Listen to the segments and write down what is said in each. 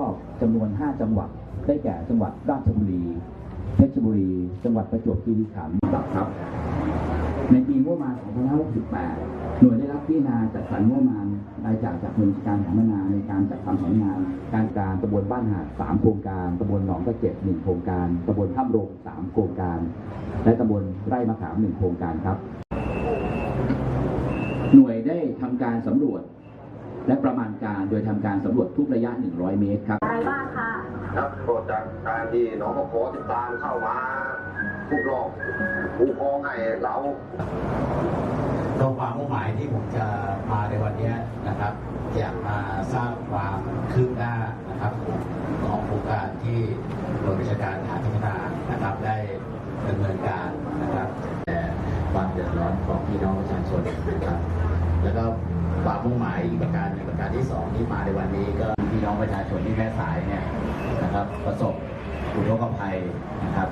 อบจำนวน 5 จังหวัด ได้แก่จังหวัดราชบุรี เพชรบุรี จังหวัดประจวบคีรีขันธ์ครับ ในปีงบประมาณ 2568 หน่วยได้รับพิจารณาจัดสรรงบประมาณรายจ่ายจากหน่วยการสัมมนาในการจัดทำแผนงาน การการตำบลบ้านหาด 3 โครงการตำบลหนองกระเจ็ด1โครงการตำบลท่ามโรง3 โครงการ และตำบลไร่มะขาม 1 โครงการครับ หน่วยได้ทำการสำรวจ และประมาณการโดยทำการสำรวจทุกระยะ 100 เมตรครับอะไรบ้างค่ะครับก็จากการที่น้องก็ขอติดตามเข้ามาทุกรอบผู้ครองให้เราตรงความมุ่งหมายที่ผมจะมาในวันนี้นะครับ อยากมาสร้างความคืบหน้านะครับ ของโครงการที่หน่วยราชการทหารพัฒนานะครับได้ดำเนินการนะครับแต่ความเดือดร้อนของพี่น้องประชาชนนะครับแล้วก็ ความมุ่งหมายอีกประการหนึ่งประการที่สองที่มาในวันนี้ก็พี่น้องประชาชนที่แม่สายเนี่ยนะครับ ประสบอุทกภัยนะครับ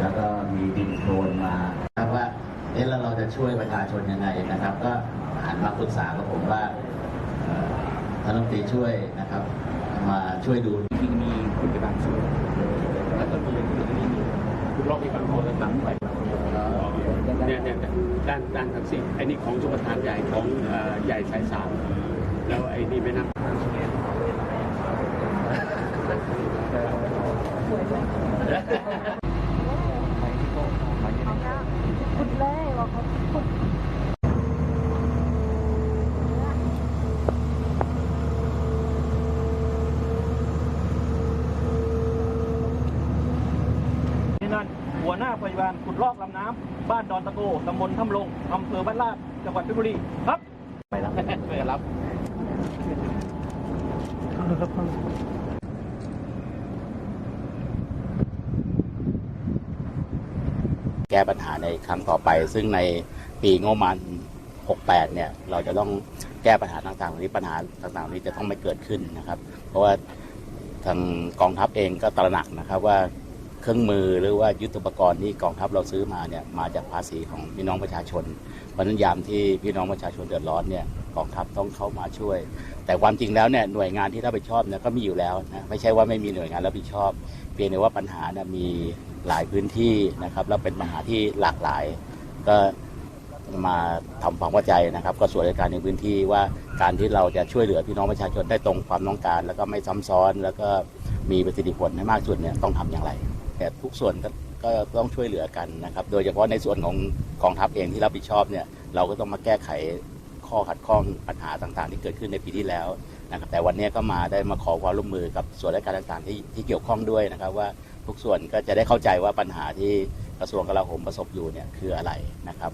แล้วก็มีดินโคลนมาครับว่าเอ๊ะแล้วเราจะช่วยประชาชนยังไงนะครับ ก็หันมาปรึกษากับผมว่าท่านรัฐมนตรีช่วยนะครับ มาช่วยดูที่มีคุณภาพสูงและต้นทุนที่มีคุณลอกมีบางคนต่างไป เนี่ยเนี่ยด้านด้านทักษิณไอ้นี่ของชุมประทานใหญ่ของเอ่อใหญ่สายสามแล้วไอ้นี่ไม่นับ ขุดเลยบอกเขาขุด ที่นั่น หัวหน้าพยาบาลขุดลอกลำน้ำบ้านดอนตะโกตำบลถ้ำลงอำเภอบ้านลาดจังหวัดเพชรบุรีครับไปรับไปรับแก้ปัญหาในครั้งต่อไป ซึ่งในปีงบประมาณ 68 เนี่ย เราจะต้องแก้ปัญหาต่างๆเหล่านี้ปัญหาต่างๆเหล่านี้จะต้องไม่เกิดขึ้นนะครับ เพราะว่าทางกองทัพเองก็ตระหนักนะครับว่า เครื่องมือหรือว่ายุทธปกรณ์ที่กองทัพเราซื้อมาเนี่ยมาจากภาษีของพี่น้องประชาชน เพราะนั้นยามที่พี่น้องประชาชนเดือดร้อนเนี่ยกองทัพต้องเข้ามาช่วย แต่ความจริงแล้วเนี่ยหน่วยงานที่รับผิดชอบเนี่ยก็มีอยู่แล้วนะไม่ใช่ว่าไม่มีหน่วยงานรับผิดชอบ เพียงแต่ว่าปัญหาเนี่ยมีหลายพื้นที่นะครับแล้วเป็นปัญหาที่หลากหลาย ก็มาทำความเข้าใจนะครับก็ส่วนราชการในพื้นที่ว่าการที่เราจะช่วยเหลือพี่น้องประชาชนได้ตรงความต้องการ แล้วก็ไม่ซ้ำซ้อน แล้วก็มีประสิทธิผลให้มากสุดเนี่ยต้องทำอย่างไร แต่ทุกส่วนก็ก็ต้องช่วยเหลือกันนะครับ โดยเฉพาะในส่วนของกองทัพเองที่รับผิดชอบเนี่ยเราก็ต้องมาแก้ไขข้อขัดข้องปัญหาต่างๆ ที่เกิดขึ้นในปีที่แล้วนะครับแต่วันนี้ก็มาได้มาขอความร่วมมือกับส่วนราชการต่างๆที่ที่เกี่ยวข้องด้วยนะครับว่าทุกส่วนก็จะได้เข้าใจว่าปัญหาที่กระทรวงกลาโหมประสบอยู่เนี่ยคืออะไรนะครับ